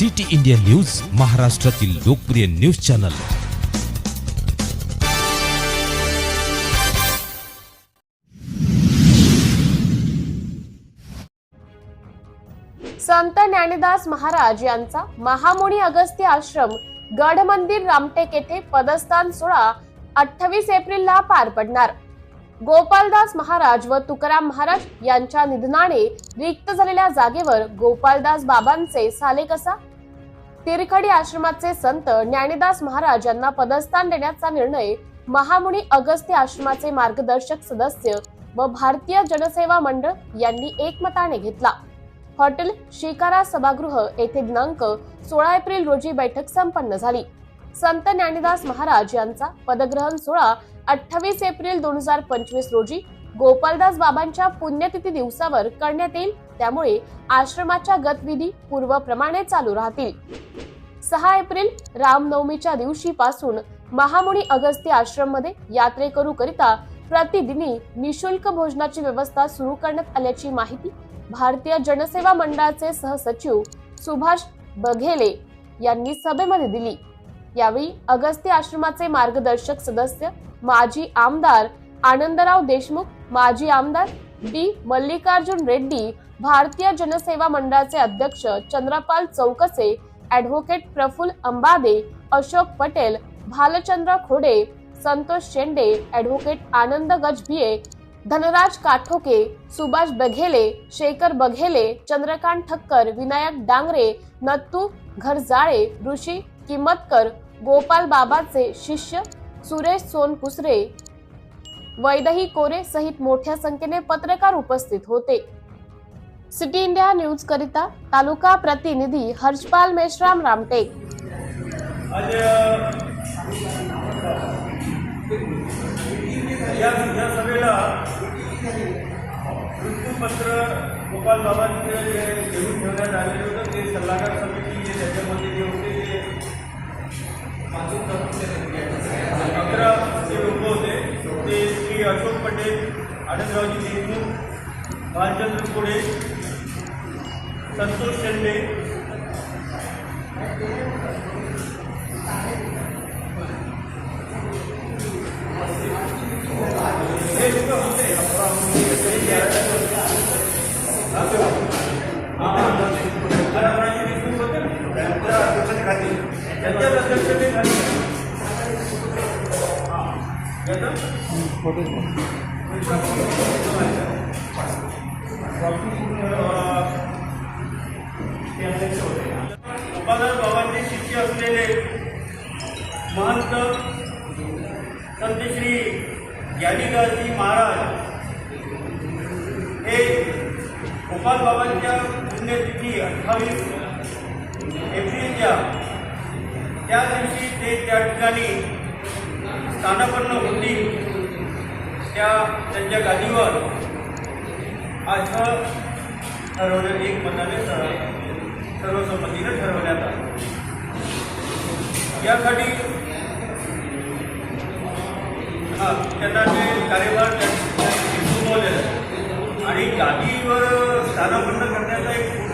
City India news महाराष्ट्रातील लोकप्रिय news channel. संत ज्ञानदास महाराज यांचा महामुनी अगस्त्य आश्रम गड मंदिर रामटेक येथे पदस्थान सोहळा अठ्ठावीस एप्रिलला पार पडणार. गोपालदास महाराज व तुकाराम महाराज यांच्या निधनाने रिक्त झालेल्या जागेवर गोपालदास बाबांचे साले कसा? तिरखडी आश्रमाचे संत ज्ञानीदास महाराज यांना पदस्थान देण्याचा निर्णय महामुनी अगस्त्य आश्रमाचे मार्गदर्शक सदस्य व भारतीय जनसेवा मंडळ यांनी एकमताने घेतला. हॉटेल शिकारा सभागृह येथे दिनांक सोळा एप्रिल रोजी बैठक संपन्न झाली. संत ज्ञानीदास महाराज यांचा पदग्रहण सोहळा अठ्ठावीस एप्रिल दोन हजार पंचवीस रोजी गोपालदास बाबांच्या पुण्यतिथी दिवसावर करण्यात येईल त्यामुळे आश्रमाच्या गतविधी पूर्वप्रमाणे चालू राहतील. सहा एप्रिल रामनवमीच्या दिवशी पासून महामुनी अगस्त्य आश्रममध्ये यात्रेकरू करिता प्रतिदिनी निशुल्क भोजनाची व्यवस्था सुरू करण्यात आल्याची माहिती भारतीय जनसेवा मंडळाचे सहसचिव सुभाष बघेले यांनी सभेमध्ये दिली. यावेळी अगस्त्य आश्रमाचे मार्गदर्शक सदस्य माजी आमदार आनंदराव देशमुख माजी आमदार डी मल्लिकार्जुन रेड्डी भारतीय जनसेवा मंडळाचे अध्यक्ष चंद्रपाल चौकसे ऍडव्होकेट प्रफुल अंबादे अशोक पटेल भालचंद्र खोडे संतोष शेंडे ऍडव्होकेट आनंद गजभिये धनराज काठोके सुभाष बघेले शेखर बघेले चंद्रकांत ठक्कर विनायक डांगरे नत्तू घरजाळे ऋषी किमतकर गोपाल बाबाचे शिष्य सुरेश सोनकुसरे वैदही कोरे सहित मोठ्या संख्येने पत्रकार उपस्थित होते. सिटी इंडिया न्यूज करिता तालुका प्रतिनिधी हर्षपाल मेश्राम रामटेक मृत्यूपत्र गोपाल बाबांचं जे घेऊन ठेवण्यात आलेलं होतं ते सल्लागार समिती जे त्याच्यामध्ये जे होते ते अकरा जे लोक होते ते श्री अशोक पंडित आनंदरावजी देशमुख भालचंद्र कोडे संतोष शेंडे. आनंदरावजी महंत संत श्री ज्ञानीदासजी महाराज हे गोपाल बाबांच्या पुण्यतिथी अठ्ठावीस एप्रिलच्या त्या दिवशी ते त्या ठिकाणी स्थानापन्न होतील. त्या त्यांच्या गादीवर आज ठरवण्यात एक मताने सर्व सर्वसंमतीनं ठरवण्यात आलं. यासाठी हा त्यांना ते कार्यभार त्या- त्यांनी आहे. आणि गादीवर स्थानापन्न करण्याचा एक